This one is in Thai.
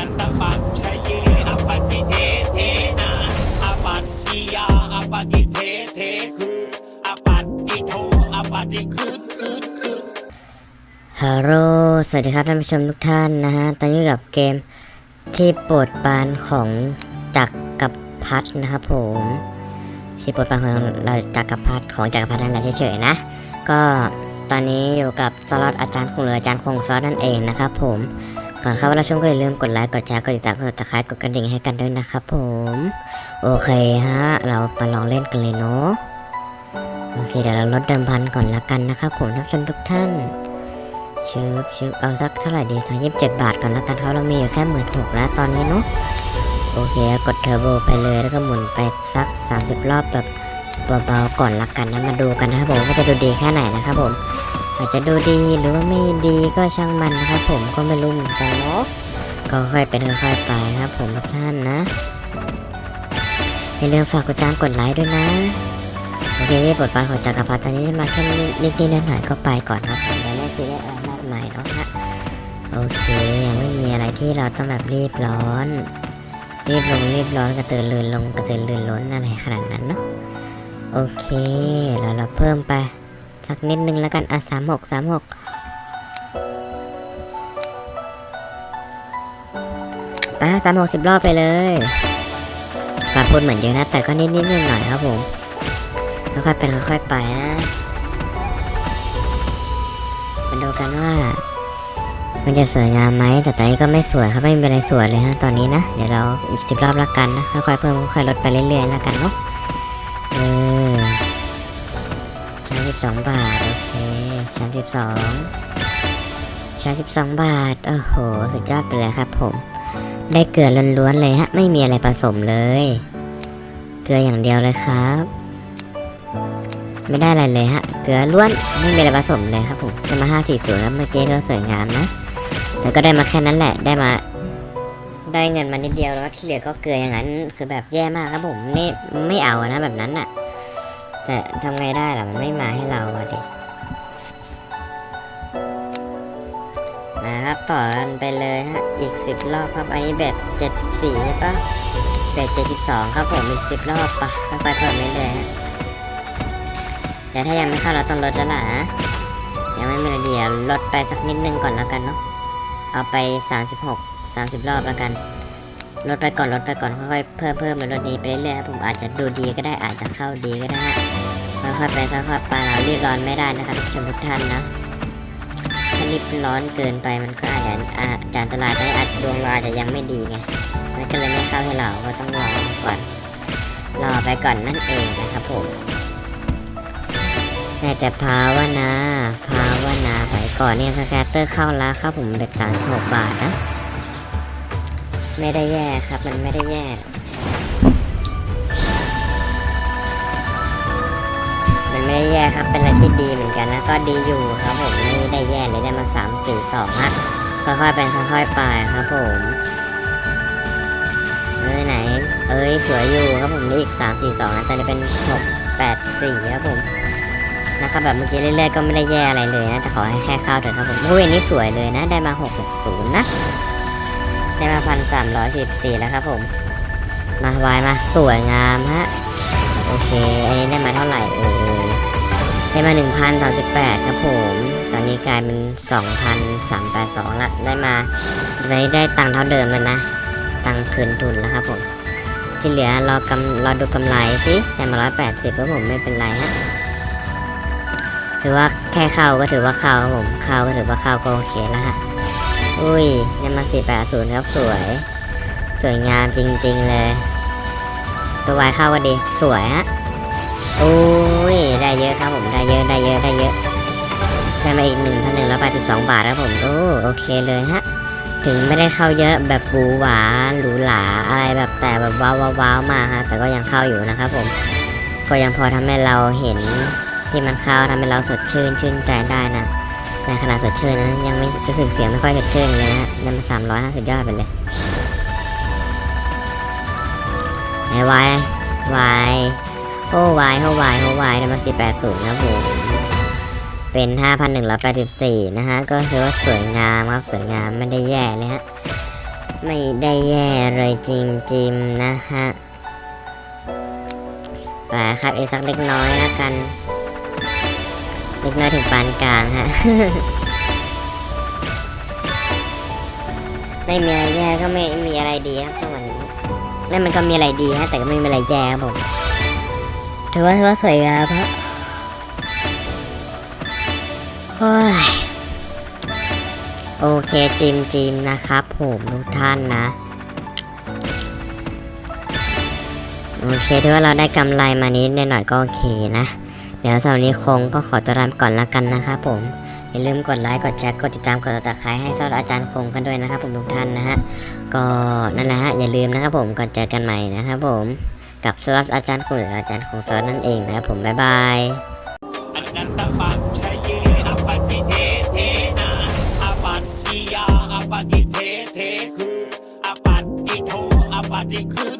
นันตปัจชเยอปฏิเทเทนะอปัตติยาอปฏิเทเทคืออปัตติโทอปฏิคืนคืนคืนฮัลโหลสวัสดีครับท่านผู้ชมทุกท่านนะฮะ ตอนนี้กับเกมที่โปรดปานของจักรกับพัฒนะครับผมที่โปรดปานของเราจักรพัฒของจักรพัฒนั่นแหละเฉยๆนะ ก็ตอนนี้อยู่กับสล็อตอาจารย์คงเหลืออาจารย์คงสล็อตนั่นเองนะครับผม ก่อนเข้ามารับชมก็อย่าลืมกดไลค์กดแชร์กดติดตามกดติดตามกดกระดิ่งให้กันด้วยนะครับผม โอเคฮะ เรามาลองเล่นกันเลยเนาะโอเคเดี๋ยวเราลดเดิมพันก่อนละกันนะครับผมท่านผู้ชมทุกท่านชึบชึบเอาสักเท่าไหร่ดีสักยี่สิบเจ็ดบาทก่อนล้วกันครับเรามีอยู่แค่หมื่นหกแล้วตอนนี้เนาะโอเคกดเทอร์โบไปเลยแล้วก็หมุนไปสัก30รอบแบบเบาๆก่อนละกันนะมาดูกันนะครับผมว่าจะดูดีแค่ไหนนะครับผม อาจจะดูดีหรือว่าไม่ดีก็ช่างมันนะครับผมก็ไม่รู้เหมือนกันเนาะก็ค่อยเป็นค่อยไปนะครับผมทุกท่านนะอย่าลืมฝากกดติดตามกดไลค์ด้วยนะโอเคบทบาทของจักรพรรดิตอนนี้มาแค่นิดๆหน่อยก็ไปก่อนครับผมแล้วไม่ซีเรียสอะไรมากมายเนาะฮะโอเคยังไม่มีอะไรที่เราต้องแบบรีบร้อน รีบลงรีบร้อนกระตือรือลงกระตือรือร้นอะไรขนาดนั้นเนาะโอเคแล้วเราเพิ่มไป สักนิดนึงแล้วกันอะสามหกสามหกอะสามหกสิบรอบไปเลยปาพูดเหมือนเยอะนะ แต่ก็นิดนิดหน่อยหน่อยครับผมค่อยๆเป็นค่อยๆไปนะมาดูกันว่า มันจะสวยงามไหมแต่ตอนนี้ก็ไม่สวยครับไม่มีอะไรสวยเลยฮะตอนนี้นะ เดี๋ยวเราอีกสิบรอบละกันนะค่อยๆเพิ่มค่อยๆลดไปเรื่อยๆละกันเนาะ 12 บาท โอเคชั้น12ชั้น12 บาท โอ้โห สุดยอดไปเลยครับผม ได้เกลือล้วนๆเลยฮะ ไม่มีอะไรผสมเลย เกลืออย่างเดียวเลยครับ ไม่ได้อะไรเลยฮะ เกลือล้วน ไม่มีอะไรผสมเลยครับผมได้มา540ครับเมื่อกี้ก็สวยงามนะ แล้วก็ได้มาแค่นั้นแหละ ได้มาได้เงินมานิดเดียวแล้วที่เหลือก็เกลืออย่างนั้น คือแบบแย่มากครับผมนี่ไม่เอานะแบบนั้นอะ่ะ แต่ทำไงได้ล่ะ มันไม่มาให้เราอะดินะครับต่อกันไปเลยฮะ อีก 10 รอบครับ อันนี้แบบ74 ใช่ปะแบบ72 ครับผมอีก 10 รอบปะค่อยๆเพิ่มเรื่อยฮะเดี๋ยวถ้ายังไม่เข้าเราต้องลดแล้วล่ะนะยังไม่มีเดียวลดไปสักนิดนึงก่อนแล้วกันเนาะเอาไป 36 30 รอบแล้วกัน ลดไปก่อนลดไปก่อนค่อยๆเพิ่มเพิ่มลดดีไปเรื่อยๆผมอาจจะดูดีก็ได้อาจจะเข้าดีก็ได้ค่อยๆไปค่อยๆไปเรารีบร้อนไม่ได้นะครับทุกท่านทุกท่านนะถ้ารีบร้อนเกินไปมันก็อาจจะอันตรายได้อาจดวงเราอาจจะยังไม่ดีไงมันก็เลยไม่เข้าให้เราก็ต้องรอก่อนรอไปก่อนนั่นเองนะครับผมแต่แต่ภาวนาภาวนาไปก่อนเนี่ยสแกตเตอร์เข้าแล้วครับผมเบ็ดสามหกบาทนะ ไม่ได้แย่ครับ มันไม่ได้แย่มันไม่ได้แย่ครับ เป็นอะไรที่ดีเหมือนกันนะ ก็ดีอยู่ครับผม ไม่ได้แย่เลยได้มาสามสี่สองฮะค่อยๆเป็นค่อยๆไปครับผมเอ้ยไหน เอ้ยสวยอยู่ครับผมนี่อีกสามสี่สองนะแต่จะเป็นหกแปดสี่ครับผมนะครับแบบเมื่อกี้เรื่อยๆก็ไม่ได้แย่อะไรเลยนะแต่ขอให้แค่เข้าเถอะครับผมโอ้ยนนี้สวยเลยนะ ได้มา660นะ ได้มาพันสามร้อยสิบสี่แล้วครับผม มาวายมาสวยงามฮะ โอเค อันนี้ได้มาเท่าไหร่เอ่ยได้มา1,038ครับผม ตอนนี้กลายเป็น2,382ละ ได้มาตอนนี้ได้ตังค์เท่าเดิมแล้วนะ ตังค์คืนทุนแล้วครับผม ที่เหลือรอกำรอดูกำไรสิได้มา180ครับผมไม่เป็นไรฮะถือว่าแค่เข้าก็ถือว่าเข้าครับผม เข้าก็ถือว่าเข้าก็โอเคแล้วฮะ อุ้ยนี่มาสี่แปดศูนย์ครับสวย สวยงามจริง ๆ เลย ตัววายเข้าก็ดี สวยฮะอุ้ย ได้เยอะครับผม ได้เยอะ ได้เยอะ ได้เยอะ ได้มาอีกหนึ่งพันหนึ่งร้อยแปดสิบสองบาทครับผม โอ้ โอเคเลยฮะ ถึงไม่ได้เข้าเยอะแบบหรูหวาหรูหรา อะไรแบบแต่แบบว้าวว้าวมาฮะ แต่ก็ยังเข้าอยู่นะครับผมก็ยังพอทำให้เราเห็นที่มันเข้าทำให้เราสดชื่นชื่นใจได้นะ ในขณะสดชื่นนะยังไม่รู้สึกเสียงไม่ค่อยสดชื่นเลยนะนั่นมาสามร้อยห้าสิบยอดไปเลยไอ้วายวายโอ้วายโอ้วายโอ้วายนั่นมาสี่แปดศูนย์นะผมเป็นห้าพันหนึ่งร้อยแปดสิบสี่นะฮะ ก็คือว่าสวยงามครับ สวยงามไม่ได้แย่เลยฮะ ไม่ได้แย่เลยจริงๆนะฮะไปครับอีกสักเล็กน้อยแล้วกัน เล็กน้อยถึงปานกลางฮะ ไม่มีอะไรแย่ก็ไม่มีอะไรดีครับจัวะนี้นั่นมันก็มีอะไรดีฮะ แต่ก็ไม่มีอะไรแย่ครับผมถือว่าถือว่าสวยงามครับโอ้ยโอเคจิมจิมนะครับผมทุกท่านนะโอเคถือว่าเราได้กำไรมานิดหน่อยก็โอเคนะ เดี๋ยวสำหรับนี้คงก็ขอตัวลาไปก่อนละกันนะครับผมอย่าลืมกดไลค์กดแชร์กดติดตามกดติดตามให้สำหรับอาจารย์คงกันด้วยนะครับผมทุกท่านนะฮะก็นั่นแหละฮะอย่าลืมนะครับผมก่อนเจอกันใหม่นะครับผมกับสำหรับอาจารย์คงหรืออาจารย์คงสอนนั่นเองนะครับผมบ๊ายบายอนันตปัญชยเยอปฏิเทเทนะอปัตติยาอปฏิเทเทคืออปัตติโทอปฏิคืนคืนคื